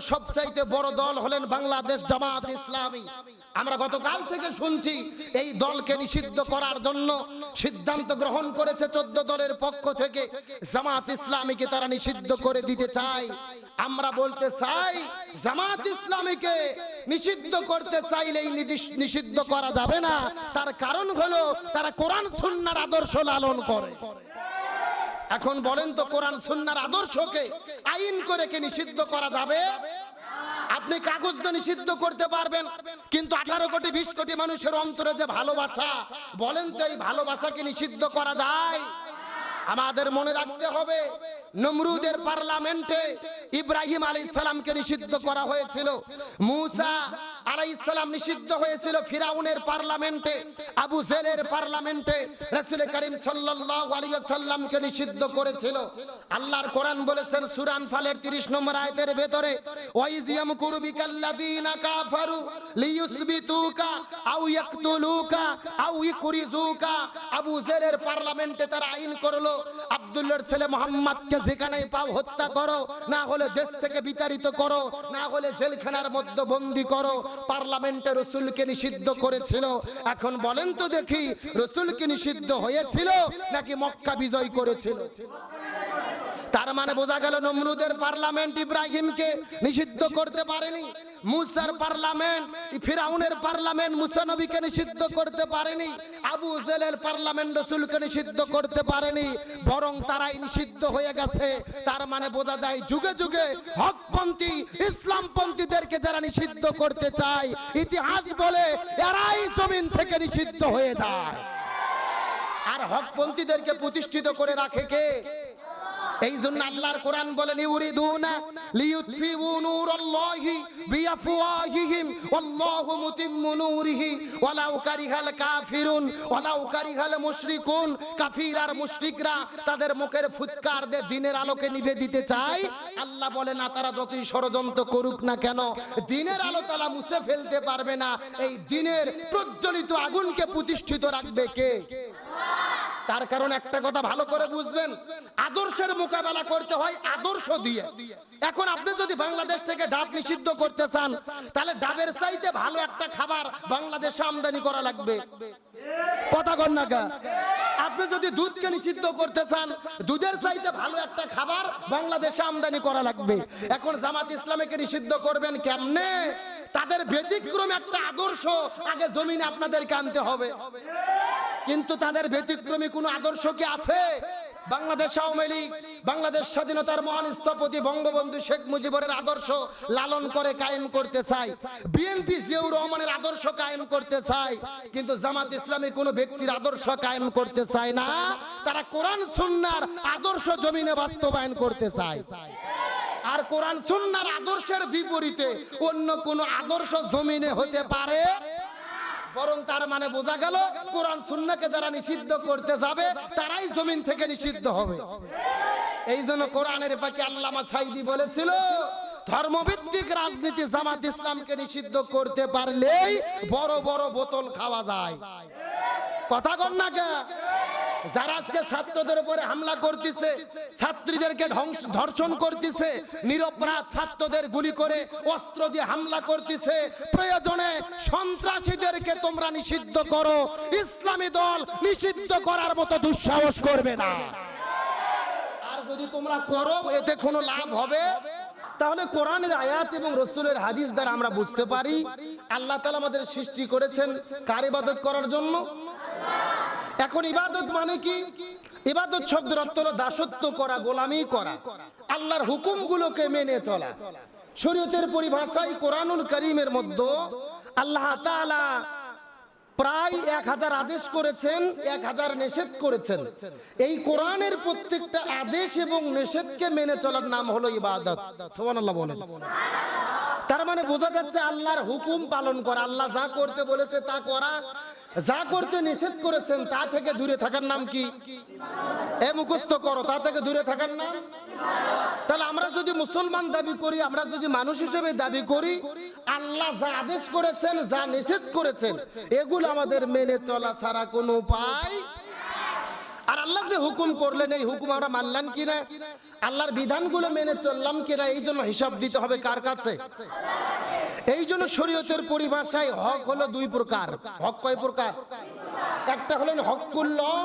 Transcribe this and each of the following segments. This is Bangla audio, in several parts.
সবচাইতে বড় দল হলেন বাংলাদেশ জামাত ইসলামী। আমরা গতকাল থেকে শুনছি, এই দলকে নিষিদ্ধ করার জন্য সিদ্ধান্ত গ্রহণ করেছে চোদ্দ দলের পক্ষ থেকে। জামাত ইসলামীকে তারা নিষিদ্ধ করে দিতে চায়। আমরা বলতে চাই, জামাত ইসলামীকে নিষিদ্ধ করতে চাইলেই নিষিদ্ধ করা যাবে না। তার কারণ হলো, তারা কোরআন, সুন্নার আদর্শ লালন করে। এখন বলেন তো কোরআন সুন্নার আদর্শকে আইন করে কি নিষিদ্ধ করা যাবে? আপনি কাগজ নিষিদ্ধ করতে পারবেন, কিন্তু আঠারো কোটি, বিশ কোটি মানুষের অন্তরে যে ভালোবাসা, বলেন তো এই ভালোবাসাকে নিষিদ্ধ করা যায়? আমাদের মনে রাখতে হবে, নমরুদের পার্লামেন্টে ইব্রাহিম আলী সালামকে নিষিদ্ধ করা হয়েছিল। মুসা নিষিদ্ধ হয়েছিল ফিরাউনের পার্লামেন্টে, আবু জেলের পার্লামেন্টে। রাসূল করিম নিষিদ্ধ করেছিল। আল্লাহর কোরআন বলেছেন সূরা আনফালের 30 নম্বর আয়াতের ভেতরে আও ইখরিজুকা আবু জেলের পার্লামেন্টে তারা আইন করল ছেলে মোহাম্মদকে পাও হত্যা করো, না হলে দেশ থেকে বিতাড়িত করো, না হলে জেলখানার মধ্যে করো। পার্লামেন্টে রসুলকে নিষিদ্ধ করেছিল। এখন বলেন তো দেখি, রসুলকে নিষিদ্ধ হয়েছিল নাকি মক্কা বিজয় করেছিল? তার মানে বোঝা গেল নমরুদের পার্লামেন্ট ইব্রাহিমকে নিষিদ্ধ করতে পারেনি। মুসার পার্লামেন্ট ফিরাউনের পার্লামেন্ট মুসা নবীকে নিষিদ্ধ করতে পারেনি, আবু জেলের পার্লামেন্ট রসুলকে নিষিদ্ধ করতে পারেনি, বরং তারাই নিষিদ্ধ হয়ে গেছে। তার মানে বোঝা যায় যুগে যুগে হকপন্থী, ইসলামপন্থীদেরকে যারা নিষিদ্ধ করতে চায়, ইতিহাস বলে এরাই জমিন থেকে নিষিদ্ধ হয়ে যায়। আর হকপন্থীদেরকে প্রতিষ্ঠিত করে রাখে কে? এই জন্য আল্লাহর কোরআন বলেন, ইউরিদুনা লিইউতফিউ নূরাল্লাহি বিআফওয়াহিহিম, ওয়াল্লাহু মুতিম্মু নূরিহি, ওয়ালাউ কারিহাল কাফিরুন, ওয়ালাউ কারিহাল মুশরিকুন। কাফির আর মুশরিকরা তাদের মুখের ফুৎকার দিয়ে দিনের আলোকে নিভে দিতে চায়। আল্লাহ বলে, না, তারা যতই ষড়যন্ত্র করুক না কেন, দিনের আলো তারা মুছে ফেলতে পারবে না। এই দিনের প্রজ্বলিত আগুনকে প্রতিষ্ঠিত রাখবে কে? তার কারণ একটা কথা ভালো করে বুঝবেন, আদর্শের মোকাবেলা করতে হয় আদর্শ দিয়ে। এখন আপনি যদি বাংলাদেশ থেকে ডাব নিষিদ্ধ করতে চান, তাহলে ডাবের চাইতে ভালো একটা খাবার বাংলাদেশে আমদানি করা লাগবে। কথা কন না আপনি যদি দুধকে নিষিদ্ধ করতে চান, দুধের চাইতে ভালো একটা খাবার বাংলাদেশে আমদানি করা লাগবে। এখন জামাত ইসলামীকে নিষিদ্ধ করবেন কেমনে? তাদের ব্যতিক্রম একটা আদর্শ আগে জমিনে আপনাদেরকে আনতে হবে। কিন্তু তাদের ব্যতিক্রমী কোনো আদর্শ কি আছে? বাংলাদেশ আওয়ামী লীগ, বাংলাদেশ স্বাধীনতার মহান স্থপতি বঙ্গবন্ধু শেখ মুজিবুরের আদর্শ লালন করে কায়েম করতে চায়। বিএনপি জিয়াউর রহমানের আদর্শ কায়েম করতে চায়। কিন্তু জামাত ইসলামী কোনো ব্যক্তির আদর্শ কায়েম করতে চায় না। তারা কোরআন, সুন্নার আদর্শ জমিনে বাস্তবায়ন করতে চায়। আর কোরআন, সুন্নার আদর্শের বিপরীতে অন্য কোন আদর্শ জমিনে হতে পারে? বরং তার মানে বোঝা গেল, কোরআন সুন্নাকে যারা নিষিদ্ধ করতে যাবে, তারাই জমিন থেকে নিষিদ্ধ হবে। এই জন্য কোরআনের পাখি আল্লামা সাইদি বলেছিল, ধর্মভিত্তিক রাজনীতি জামাত ইসলামকে নিষিদ্ধ করতে পারলেই বড় বড় বোতল খাওয়া যায়। কথা কন না কে? যারা আজকে ছাত্রদের উপরে হামলা করতেছে, ছাত্রীদেরকে ধর্ষণ করতেছে, নিরপরাধ ছাত্রদের গুলি করে অস্ত্র দিয়ে হামলা করতেছে, প্রয়োজনে সন্ত্রাসীদেরকে তোমরা নিষিদ্ধ করো। ইসলামী দল নিষিদ্ধ করার মতো দুঃসাহস করবে না। আর যদি তোমরা করো, এতে কোনো লাভ হবে? তাহলে কোরআনের আয়াত এবং রসুলের হাদিস দ্বারা আমরা বুঝতে পারি, আল্লাহ তালা আমাদের সৃষ্টি করেছেন কার ইবাদত করার জন্য? এখন ইবাদত মানে কি? ইবাদত শব্দের অর্থ হলো দাসত্ব করা, গোলামি করা। আল্লাহর হুকুমগুলোকে মেনে চলা। শরীয়তের পরিভাষায় কোরআনুল করিমের মধ্যে আল্লাহ তাআলা প্রায় এক হাজার আদেশ করেছেন, এক হাজার নিষেধ করেছেন। এই কোরআনের প্রত্যেকটা আদেশ এবং নিষেধকে মেনে চলার নাম হলো ইবাদত। বলেন। তার মানে বোঝা যাচ্ছে আল্লাহর হুকুম পালন করা, আল্লাহ যা করতে বলেছে তা করা যা করতে নিষেধ করেছেন, তা থেকে দূরে থাকার নাম কি? এ মুখস্থ করো, তা থেকে দূরে থাকার নাম? তাহলে আমরা যদি মুসলমান দাবি করি, আমরা যদি মানুষ হিসেবে দাবি করি, আল্লাহ যা আদেশ করেছেন, যা নিষেধ করেছেন, এগুলো আমাদের মেনে চলা ছাড়া কোনো উপায় আর আল্লাহ যে হুকুম করলেন, এই হুকুম আমরা মানলাম কিনা? আল্লাহর বিধানগুলো মেনে চললাম কিনা, এই জন্য হিসাব দিতে হবে কার কাছে? এই জন্য শরীয়তের পরিভাষায় হক হলো দুই প্রকার। হক কয় প্রকার? একটা হলেন হকুল্লাহ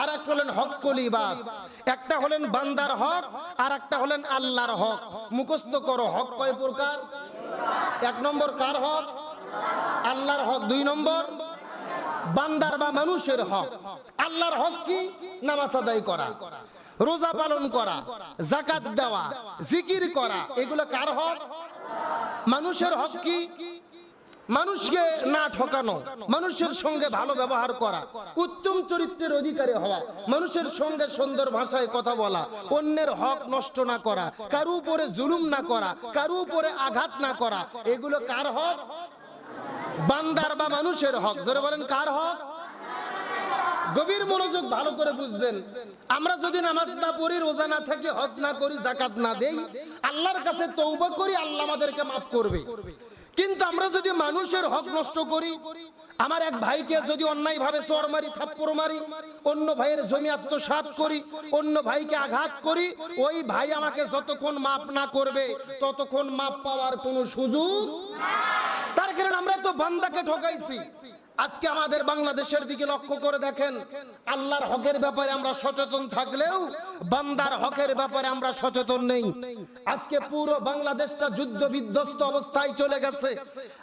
আর একটা হলেন হকুল ইবাদ। একটা হলেন বান্দার হক, আর একটা হলেন আল্লাহর হক। মুখস্থ করো, হক কয় প্রকার? এক নম্বর কার হক? আল্লাহর হক। দুই নম্বর? বান্দার বা মানুষের হক। আল্লাহর হক কি? নামাজ আদায় করা, রোজা পালন করা জাকাত দেওয়া, জিকির করা, এগুলো কার হক? মানুষের হক কি? মানুষকে না ঠকানো, মানুষের সঙ্গে ভালো ব্যবহার করা, উত্তম চরিত্রের অধিকারী হওয়া, মানুষের সঙ্গে সুন্দর ভাষায় কথা বলা, অন্যের হক নষ্ট না করা, কারও উপরে জুলুম না করা, কারও উপরে আঘাত না করা, এগুলো কার হক? বান্দার বা মানুষের হক। জোরে বলেন, কার হক? গভীর মনোযোগ ভালো করে বুঝবেন। আমরা যদি নামাজ না পড়ি, রোজা না থাকি হজ না করি জাকাত না দেই, আল্লাহর কাছে তৌবা করি, আল্লাহ আমাদেরকে মাফ করবে। কিন্তু আমরা যদি মানুষের হক নষ্ট করি, আমার এক ভাইকে যদি অন্যায় ভাবে চর মারি, থাপ্পড় মারি, অন্য ভাইয়ের জমি আত্মসাৎ করি, অন্য ভাইকে আঘাত করি, ওই ভাই আমাকে যতক্ষণ মাপ না করবে, ততক্ষণ মাপ পাওয়ার কোনো সুযোগ তার কারণ আমরা তো বান্দাকে ঠকাইছি। আজকে আমাদের বাংলাদেশের দিকে লক্ষ্য করে দেখেন, আল্লাহর হকের ব্যাপারে আমরা সচেতন থাকলেও বান্দার হকের ব্যাপারে আমরা সচেতন নেই। আজকে পুরো বাংলাদেশটা যুদ্ধ বিধ্বস্ত অবস্থায় চলে গেছে।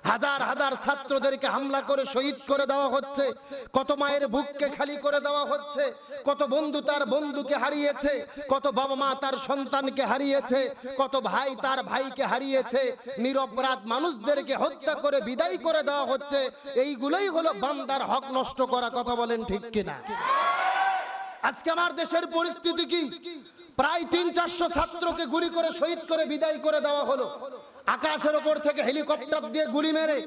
হাজার হাজার ছাত্রদেরকে হামলা করে শহীদ করে দেওয়া হচ্ছে। কত মায়ের বুককে খালি করে দেওয়া হচ্ছে। কত বন্ধু তার বন্ধুকে হারিয়েছে। কত বাবা মা তার সন্তানকে হারিয়েছে। কত ভাই তার ভাইকে হারিয়েছে। নিরপরাধ মানুষদেরকে হত্যা করে বিদায় করে দেওয়া হচ্ছে। এইগুলোই হলো বান্দার হক নষ্ট করা কথা বলেন ঠিক কিনা? আজকে আমার দেশের পরিস্থিতি কি? প্রায় তিন চারশো ছাত্রকে গুলি করে শহীদ করে বিদায় করে দেওয়া হলো। আকাশের ওপর থেকে হেলিকপ্টার দিয়ে গুলি মেরে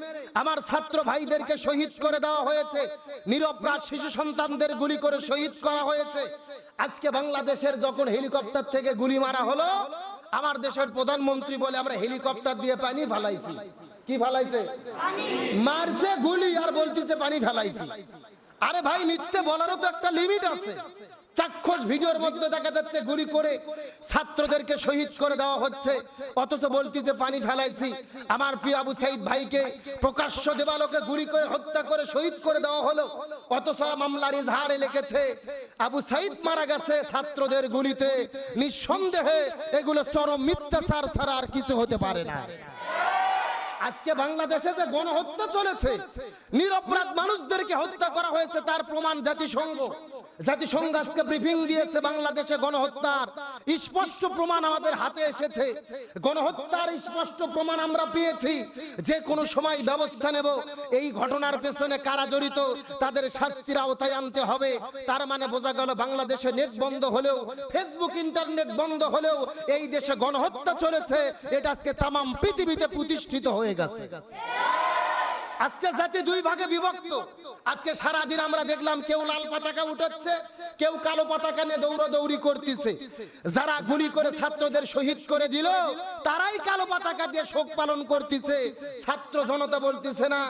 আমার ছাত্র ভাইদেরকে শহীদ করে দেওয়া হয়েছে। নিরপরাধ শিশু সন্তানদের গুলি করে শহীদ করা হয়েছে। আজকে বাংলাদেশের যখন হেলিকপ্টার থেকে গুলি মারা হলো, আমার দেশের প্রধানমন্ত্রী বলে আমরা হেলিকপ্টার দিয়ে পানি ফালাইছি। কি ফালাইছে? মারছে, গুলি, আর বলতেছে পানি ফেলাইছি। আরে ভাই, মিথ্যে বলারও তো একটা লিমিট আছে। চাক্ষুষ ভিডিওর মধ্যে দেখা যাচ্ছে গুলি করে ছাত্রদেরকে শহীদ করে দেওয়া হচ্ছে। অথচ বলতেছে পানি ফেলাইছি। আমার প্রিয় আবু সাইদ ভাইকে প্রকাশ্য দেবালোকে গুলি করে হত্যা করে শহীদ করে দেওয়া হলো। অথচ মামলার ইজহারে লিখেছে, আবু সাইদ মারা গেছে ছাত্রদের গুলিতে। নিঃসন্দেহে এগুলো চরম মিথ্যাচার ছাড়া আর কিছু হতে পারে না। আজকে বাংলাদেশে যে গণহত্যা চলেছে, নিরপরাধ মানুষদেরকে হত্যা করা হয়েছে, তার প্রমাণ জাতিসংঘ। জাতিসংঘ আজকে ব্রিফিং দিয়েছে বাংলাদেশে গণহত্যার। স্পষ্ট প্রমাণ আমাদের হাতে এসেছে। গণহত্যার স্পষ্ট প্রমাণ আমরা পেয়েছি। যে কোনো সময় ব্যবস্থা নেব। এই ঘটনার পেছনে কারা জড়িত, তাদের শাস্তির আওতায় আনতে হবে। তার মানে বোঝা গেল বাংলাদেশে নেট বন্ধ হলেও, ফেসবুক, ইন্টারনেট বন্ধ হলেও এই দেশে গণহত্যা চলেছে। এটা আজকে তামাম পৃথিবীতে প্রতিষ্ঠিত হয়ে গেছে। আজকে জাতি দুই ভাগে বিভক্ত। আজকে সারাদিন আমরা দেখলাম কেউ লাল পতাকা উঠাচ্ছে, কেউ কালো পতাকা নিয়ে দৌড়াদৌড়ি করতেছে। যারা গুলি করে ছাত্রদের শহীদ করে দিল, তারাই কালো পতাকা দিয়ে শোক পালন করতেছে। ছাত্র জনতা বলতেছে না,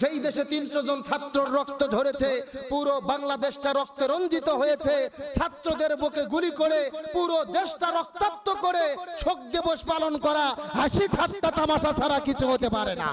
যেই দেশে তিনশো জন ছাত্রর রক্ত ঝরেছে, পুরো বাংলাদেশটা রক্তে রঞ্জিত হয়েছে। ছাত্রদের বুকে গুলি করে পুরো দেশটা রক্তাক্ত করে শোক দিবস পালন করা, হাসি ঠাট্টা তামাশা ছাড়া কিছু হতে পারে না।